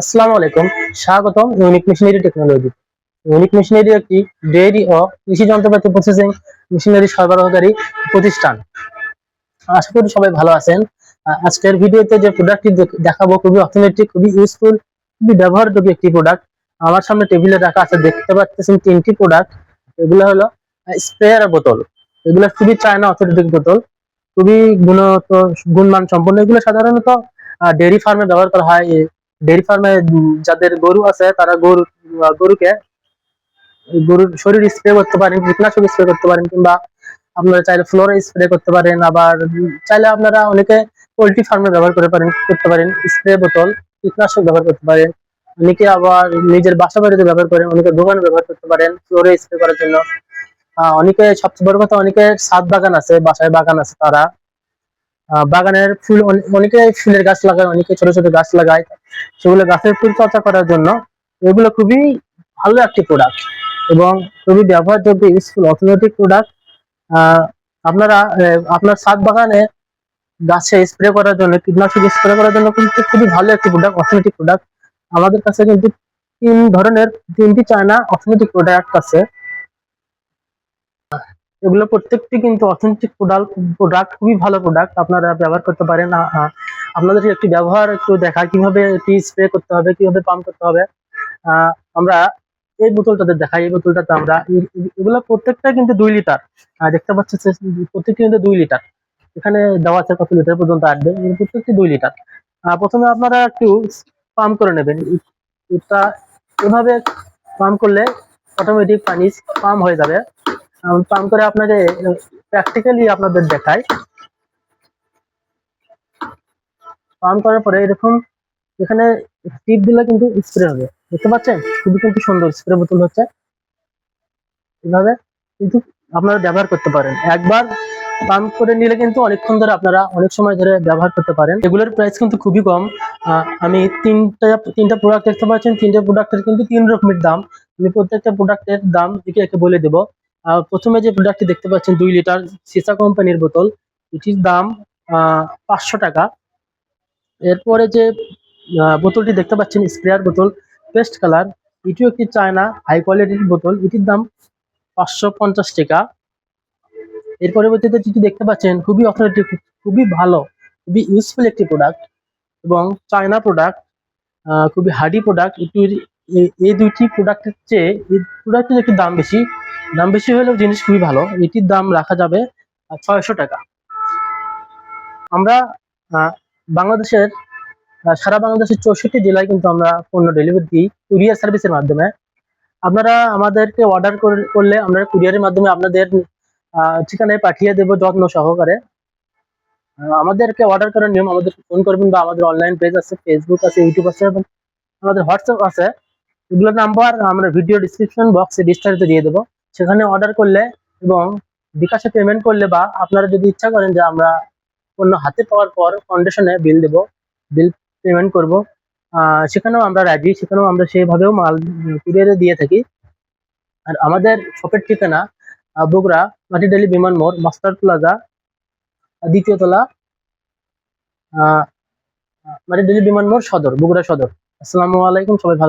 আসসালামু আলাইকুম। স্বাগতম unique machinery technology unique machinery একটি ডেয়ারি ও কৃষি যন্ত্রপাতি প্রসেসিং মেশিনারি সরবরাহকারী প্রতিষ্ঠান। আশা করি সবাই ভালো আছেন। আজকের ভিডিওতে যে প্রোডাক্টটি দেখাবো খুবই অর্থনৈতিক খুবই ইউজফুল খুবই ব্যবহারযোগ্য একটি প্রোডাক্ট আমার সামনে টেবিলে রাখা আছে, দেখতে পাচ্ছেন তিনটি প্রোডাক্ট এগুলো হলো স্প্রেয়ার বোতল। এগুলো খুবই চায়না অথেন্টিক বোতল। খুবই গুণগত গুণমান সম্পন্ন এগুলো সাধারণত ডেয়ারি ফার্মে ব্যবহার করা হয়। ডেয়ারি ফার্মে যাদের গরু আছে, তারা গরু গরুকে গরুর শরীর স্প্রে করতে পারেন, কীটনাশক স্প্রে করতে পারেন, কিংবা আপনারা চাইলে ফ্লোরে স্প্রে করতে পারেন, আবার চাইলে আপনারা অনেকে পোল্ট্রি ফার্মে ব্যবহার করে পারেন, করতে পারেন স্প্রে বোতল কীটনাশক ব্যবহার করতে পারেন। অনেকে আবার নিজের বাসা বাড়িতে ব্যবহার করেন অনেকে দোকানে ব্যবহার করতে পারেন ফ্লোরে স্প্রে করার জন্য। অনেকে সবচেয়ে বড় কথা, অনেকে ছাদ বাগান আছে, বাসায় বাগান আছে তারা। বাগানের ফুল অনে- অনেকে ফুলের গাছ লাগায়, অনেকে ছোট ছোট গাছ লাগায়। সেগুলো গাছের পরিচর্যা করার জন্য এগুলো খুবই ভালো একটি প্রোডাক্ট এবং খুবই ব্যবহারযোগ্য ইউজফুল অর্থনৈতিক প্রোডাক্ট আপনারা আপনার ছাদ বাগানে গাছে স্প্রে করার জন্য, কীটনাশক স্প্রে করার জন্য কিন্তু খুবই ভালো একটি প্রোডাক্ট অর্থনৈতিক প্রোডাক্ট আমাদের কাছে কিন্তু তিন ধরনের, তিনটি চায়না অর্থনৈতিক প্রোডাক্ট আছে। এগুলো প্রত্যেকটি কিন্তু অথেন্টিক প্রোডাক্ট প্রোডাক্ট খুবই ভালো প্রোডাক্ট আপনারা ব্যবহার করতে পারেন। আপনাদের একটু ব্যবহার একটু দেখা, কীভাবে এটি স্প্রে করতে হবে, কীভাবে পাম্প করতে হবে। আমরা এই বোতলটাতে দেখাই, এই বোতলটাতে আমরা এগুলো প্রত্যেকটা কিন্তু দুই লিটার। দেখতে পাচ্ছেন প্রত্যেকটি কিন্তু দুই লিটার। এখানে দেওয়া আছে কত লিটার পর্যন্ত আসবে প্রত্যেকটি দুই লিটার। প্রথমে আপনারা একটু পাম্প করে নেবেন। এটা এভাবে পাম্প করলে অটোমেটিক পানি পাম্প হয়ে যাবে। পাম্প করে আপনাকে প্র্যাকটিক্যালি আপনাদের দেখাই। পাম্প করার পরে এরকম, এখানে টিপ দিলে কিন্তু স্প্রে হবে। দেখতে পাচ্ছেন? খুবই কিন্তু সুন্দর স্প্রে বোতল হচ্ছে। এভাবে কিন্তু আপনারা ব্যবহার করতে পারেন। একবার পাম্প করে নিলে কিন্তু অনেকক্ষণ ধরে আপনারা অনেক সময় ধরে ব্যবহার করতে পারেন। এগুলোর প্রাইস কিন্তু খুবই কম। আমি তিনটা তিনটা প্রোডাক্ট দেখতে পাচ্ছেন। তিনটা প্রোডাক্টের কিন্তু তিন রকমের দাম। আমি প্রত্যেকটা প্রোডাক্টের দাম একে একে বলে দেবো। প্রথমে যে প্রোডাক্টটি দেখতে পাচ্ছেন, দুই লিটার সিসা কোম্পানির বোতল। এটির দাম পাঁচশো টাকা। এরপরে যে বোতলটি দেখতে পাচ্ছেন, স্প্রেয়ার বোতল, পেস্ট কালার। এটিও একটি চায়না হাই কোয়ালিটির বোতল। এটির দাম পাঁচশো পঞ্চাশ টাকা। এর পরবর্তীতে যেটি দেখতে পাচ্ছেন, খুবই অথেন্টিক খুবই ভালো, খুবই ইউজফুল একটি প্রোডাক্ট এবং চায়না প্রোডাক্ট খুবই হার্ডি প্রোডাক্ট এটির এই দুইটি প্রোডাক্টের চেয়ে এই প্রোডাক্টের একটু দাম বেশি। দাম বেশি হলেও জিনিস খুবই ভালো। এটির দাম রাখা যাবে ছয়শো টাকা। আমরা বাংলাদেশের সারা বাংলাদেশের চৌষট্টি জেলায় কিন্তু আমরা পণ্য ডেলিভারি দিই কুরিয়ার সার্ভিসের মাধ্যমে। আপনারা আমাদেরকে অর্ডার করলে আমরা কুরিয়ারের মাধ্যমে আপনাদের ঠিকানায় পাঠিয়ে দেবো যত্ন সহকারে। আমাদেরকে অর্ডার করার নিয়ম আমাদের ফোন করবেন বা আমাদের অনলাইন পেজ আছে ফেসবুক আছে ইউটিউব আছে এবং আমাদের হোয়াটসঅ্যাপ আছে। এগুলোর নাম্বার আমরা ভিডিও ডিসক্রিপশন বক্সে বিস্তারিত দিয়ে দেবো। সেখানে অর্ডার করলে এবং বিকাশে পেমেন্ট করলে বা আপনারা যদি ইচ্ছা করেন যে আমরা পণ্য হাতে পাওয়ার পর কন্ডিশনে বিল দেব বিল পেমেন্ট করব সেখানেও আমরা রাজি, সেখানেও আমরা সেভাবেও মাল কুরিয়ারে দিয়ে থাকি। আর আমাদের শপের ঠিকানা বগুড়া, মাটিডালি বিমান মোড়, মাস্টার প্লাজা, দ্বিতীয় তলা মাটিডালি বিমান মোড় সদর, বগুড়া সদর। আসসালামু আলাইকুম, সবাই ভালো